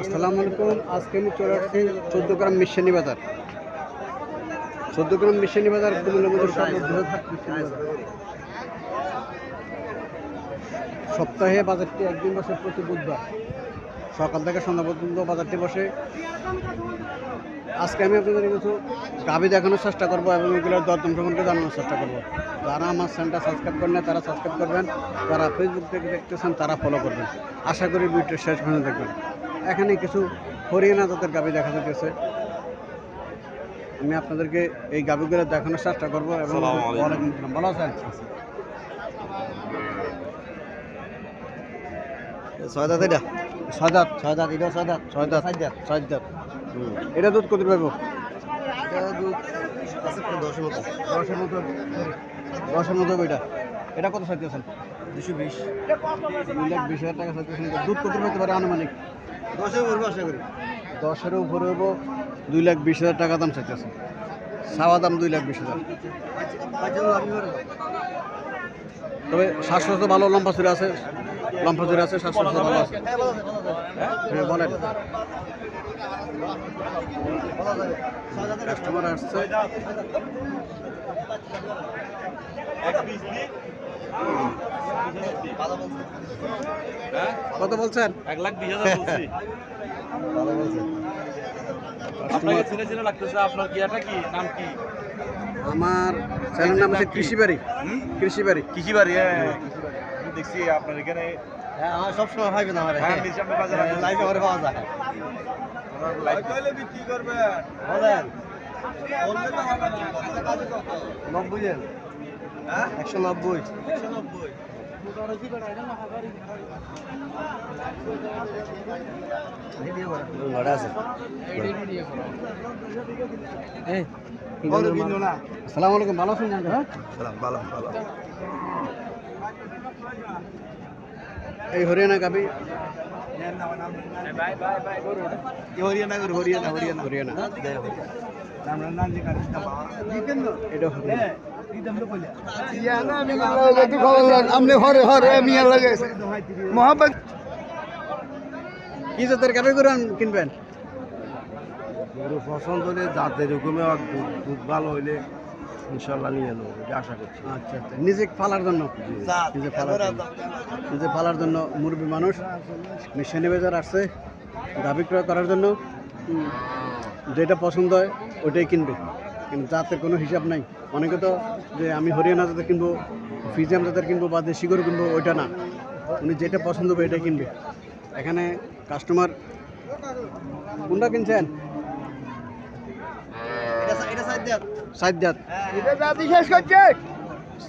আসসালামু আলাইকুম আজকে আমি চলে আসছি চোদ্দ গ্রাম মিশানি বাজার চোদ্দ গ্রাম মিশানি বাজার। সপ্তাহে বাজারটি একদিন বসে প্রতি বুধবার সকাল থেকে সন্ধ্যা পর্যন্ত বাজারটি বসে। আজকে আমি আপনাদের কিছু গাবি দেখানোর চেষ্টা করব এবং এগুলোর দরদাম সম্পর্কে জানানোর চেষ্টা করব। যারা আমার চ্যানেলটা সাবস্ক্রাইব করেন না তারা সাবস্ক্রাইব করবেন। যারা ফেসবুক থেকে দেখতেছেন তারা ফলো করবেন। আশা করি ভিডিও শেষ পর্যন্ত দেখবেন। এখানে কিছু হরিয়ানা জাতের গাবি দেখা যাচ্ছে আমি আপনাদেরকে এই গাবিগুলো দেখানোর চেষ্টা করব এবং ভালো আছেন? ছয় দাঁত এটা ছয় দাঁত ছয় দাঁত এটা ছয় দাঁত ছয় দাঁত ছয় দাঁত ছয় দাঁত এটা দুধ কত পাবো এটা দুধ দশের মতো। দশের মতো। দশের মতো ওইটা এটা কত চাইতেছেন দুশো বিশ। দুই লাখ বিশ হাজার টাকা চাইতেছেন দুধ কত পেতে পারে আনুমানিক? দশে বলব আশা করি। দশের উপরে হব দুই লাখ বিশ হাজার টাকা দাম চাইতেছে সাওয়া দাম দুই লাখ বিশ হাজার। তবে শ্বাসকষ্ট ভালো লম্বা চুরে আছে লম্বা চুরে আছে শ্বাসকষ্ট ভালো আছে। হ্যাঁ বলেন। কাস্টমার আসছে। কত বলছেন? এক লাখ বিশ হাজার ভালো বলছে আপনাকে চিনে চিনে লাগতেছে আপনার কি? নাম কি? আমার চ্যানেল নাম হচ্ছে কৃষি বাড়ি কৃষি বাড়ি কৃষি বাড়ি হ্যাঁ দেখছি আপনার এখানে হ্যাঁ আমার সবসময় পাইবেন আমার হ্যাঁ লাইভে করে পাওয়া যায়। বিক্রি করবে। বলেন। নব্বই দেন একশো নব্বই। ঘরে আছে আসসালামু আলাইকুম ভালো আছেন হ্যাঁ ভালো ভালো এই হরিয়ানা গাবি হরিয়ানা হরিয়ানা হরিয়ানা হরিয়ানা হরিয়ানা এটা হরিয়ানা আপনি হরে হরে মিয়া কি জাতের গাবি করে কিনবেন? গরু পছন্দ হলে জাতের রকমে দুধ দুধ ভালো হইলে ইনশাল্লাহ নিয়ে নেব এটা আশা করছি। আচ্ছা আচ্ছা। নিজে ফালার জন্য? নিজে ফালার জন্য। নিজে ফালার জন্য মুরবি মানুষ। মিশানি বাজার আসছে গাবি ক্রয় করার জন্য। যেটা পছন্দ হয় ওটাই কিনবে। কিন্তু জাতের কোনো হিসাব নাই। অনেকে তো যে আমি হরিয়ানা জাতের কিনবো ফিজিয়াম জাতের কিনবো বা দেশি গরু কিনবো ওইটা না। উনি যেটা পছন্দ হবে এটাই কিনবে। এখানে কাস্টমার কোনটা কিনছেন? সাইদাত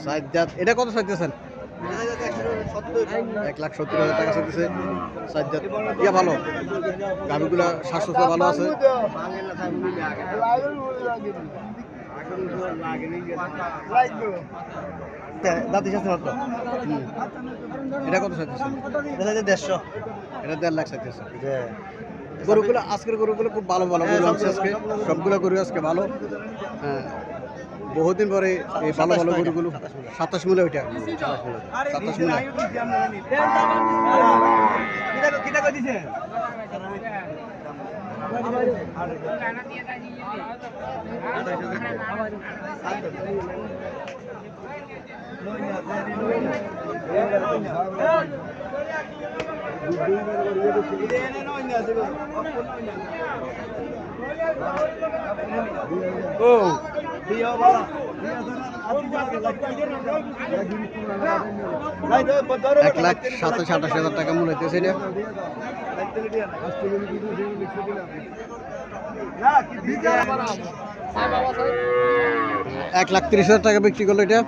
সাইদাত এটা কত চাইতেছেন এক লাখ সত্তর হাজার টাকা চাইতেছে সাইদাত ইয়া ভালো। গাড়িগুলা স্বাস্থ্য ভালো আছে। দাঁতি সাথে মাত্র এটা কত চাইতেছেন এটা দেড়শো। এটা দেড় লাখ চাইতেছে গরুগুলো আজকের গরুগুলো খুব ভালো ভালো গরু আছে আজকে। সবগুলো গরু আজকে ভালো। হ্যাঁ। বহুদিন পরে এই ভালো ভালো গরুগুলো সাতাশ মূলে। ওইটা। সাতাশ মূলে। ও। এক লাখ সাতাশ আঠাশ হাজার টাকা মূল্য হইতেছে এটা। এক লাখ তিরিশ হাজার টাকা বিক্রি করল এটা।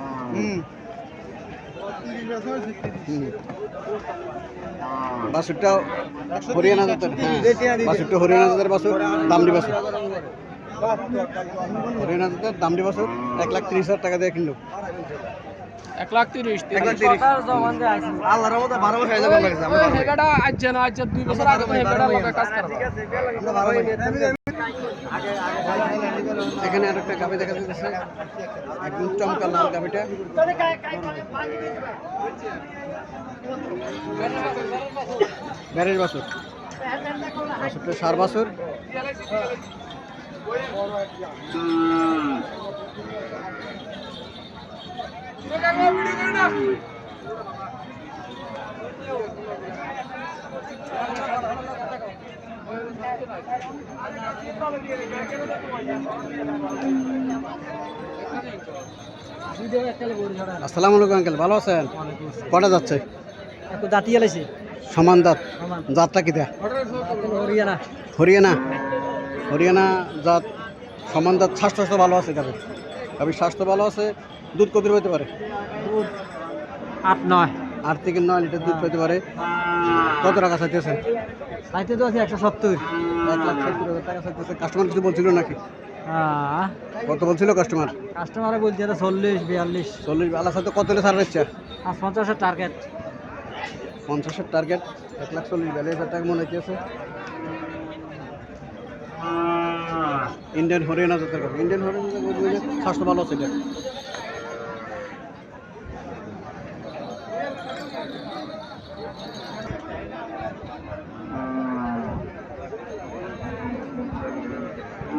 বাসুরটা হরিয়ানা জাতের হ্যাঁ। বাসুরটা হরিয়ানা জাতের বাসুর দামডি বাসুর হরিয়ানা জাতের বাসুর এক লাখ তিরিশ হাজার টাকা দিয়ে কিনলো। এক লাখ তিরিশ এক লাখ তিরিশ। আল্লাহর মতো বারো বছর আইলে ভালো লাগছে আমরা ভালো হেগাটা আজ না আজ দুই বছর আগে হেগাটা লোকে কাজ করে। এখানে আর একটা গাভি দেখা যাচ্ছে একদম চমকা লাল গাভিটা। ব্যারেজ বাছুর। বাছুরটা সার বাছুর। আসসালামু আলাইকুম আঙ্কেল। ভালো আছেন? কটা যাচ্ছে? দাঁতিয়ে লাইছে সমান দাঁত। জাতটা কি দেয়া? হরিয়ানা। হরিয়ানা। হরিয়ানা জাত সমান দাঁত স্বাস্থ্য স্বাস্থ্য ভালো আছে গাভীর গাভীর স্বাস্থ্য ভালো আছে দুধ কত হইতে পারে? দুধ আট নয়। আট থেকে নয় লিটার দুধ পেতে পারে। কত টাকা চাইতেছেন? সাইতে তো আছে একশো সত্তর। এক লাখ সত্তর হাজার টাকা চাইতেছে। কাস্টমার কিছু বলছিল নাকি? কত বলছিল কাস্টমার? কাস্টমারে বলছে এটা চল্লিশ বিয়াল্লিশ। চল্লিশ আল্লাহ সাথে কত সার দিচ্ছে পাঁচ পঞ্চাশের টার্গেট পঞ্চাশের টার্গেট এক লাখ চল্লিশ বিয়াল্লিশ হাজার টাকা মনে হচ্ছে ইন্ডিয়ান হরিয়ানা জাতের কথা ইন্ডিয়ান হরিয়ানা বললে স্বাস্থ্য ভালো আছে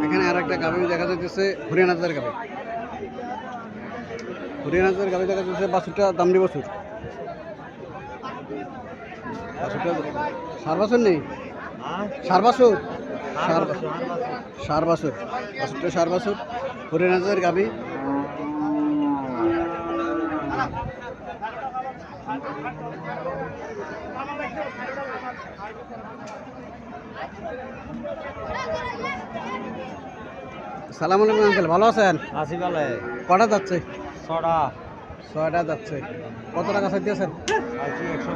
এখানে আর একটা গাভি দেখা যাচ্ছে হরিয়ানা জাতের গাভি। হরিয়ানা জাতের দেখা যাচ্ছে বাছুরটা দামড়ি বাছুর। বাছুরটা সার বাছুর নেই? সার বাছুর? সার সার বাছুর বাছুরটা সার জাতের গাভি। সালাম আলাইকুম আঙ্কেল। ভালো আছেন? আশি বেলায় কটা যাচ্ছে? ছটা। ছয়টা যাচ্ছে। কত টাকা চাইতেছেন একশো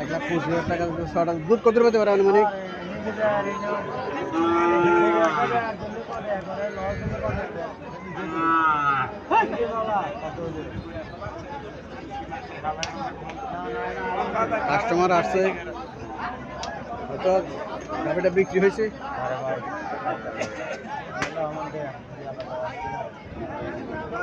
এক লাখ পঁচিশ হাজার টাকা ছয়টা দুধ কত পেতে পারে আনুমানিক? কাস্টমার আসছে। হয়তো বিক্রি হয়েছে?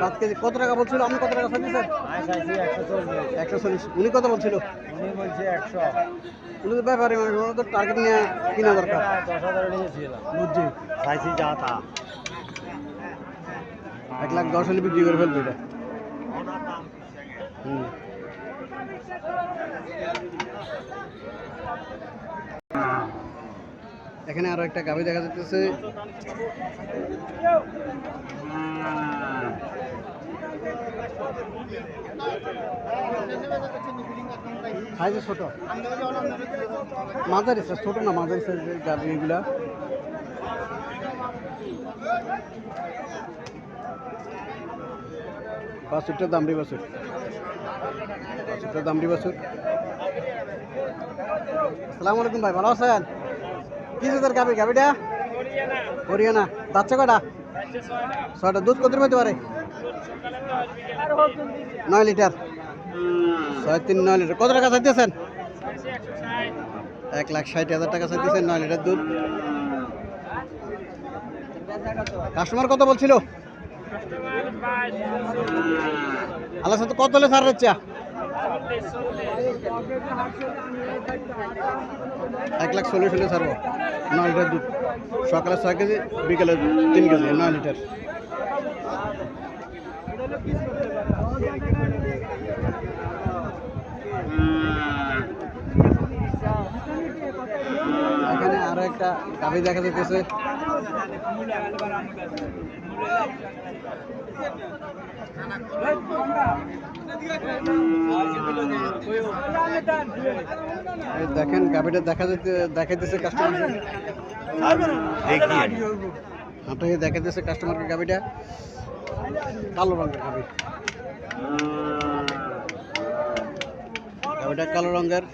সাত কেজি। কত টাকা বলছিল? আপনি কত টাকা চাইছেন একশো চল্লিশ। উনি কত বলছিল? উনি বলছে একশো। উনি তো ব্যাপারে তো টার্গেট নিয়ে কিনা দরকার। দশ হাজার বুঝছি। চাইছি যা তা। এক লাখ দশ হলে বিক্রি করে ফেলবে এটা। হুম। এখানে আরও একটা গাভি দেখা যাচ্ছে সাইজে ছোট। মাঝারি স্যার ছোট না, মাঝারি সাইজের গাভি এগুলা। বাছুরটা দামড়ি বাছুর। বাছুরটা দামড়ি বাছুর। আসসালামু আলাইকুম ভাই, ভালো আছেন? কি জাতের গাবি গাবিটা হরিয়ানা। যাচ্ছে কটা ছয়টা। দুধ কত পেতে পারে? নয় লিটার। ছয় তিন নয় লিটার। কত টাকা চাইতেছেন? এক লাখ ষাট হাজার টাকা চাইতেছেন, নয় লিটার দুধ। কাস্টমার কত বলছিল? আল্লাহ কত হলে ছাড় হচ্ছে এক লাখ চল্লিশ হলে ছাড়বো। নয় লিটার দুধ। সকালে ছয় কেজি, বিকেলে তিন কেজি, নয় লিটার। এখানে আরও একটা গাভি দেখা যাইতেছে। এই দেখেন গাভিটা দেখা যেতে দেখাইতেছে কাস্টমার আপনাকে দেখাইতেছে কাস্টমারকে গাভিটা। কালো রঙের গাভি। গাভিটা কালো রঙের।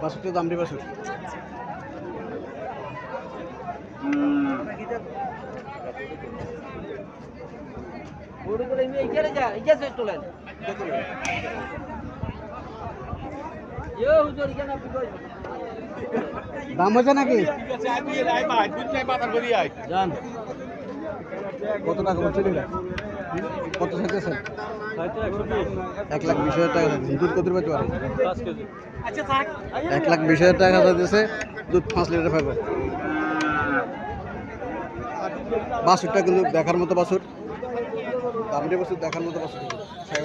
বাসুরটা দামড়ি বাসুর। দাম হয়েছে নাকি? জান। কত টাকা বলছেন এটা? কত চাইতেছেন এক লাখ বিশ হাজার টাকা দুধ কত পেতে পারে? এক লাখ বিশ হাজার টাকা চাইতেছে, দুধ পাঁচ লিটার ফাইবার বাসুরটা কিন্তু দেখার মতো বাসুর দামটি বাসুর দেখার মতো বাসুর সাহেব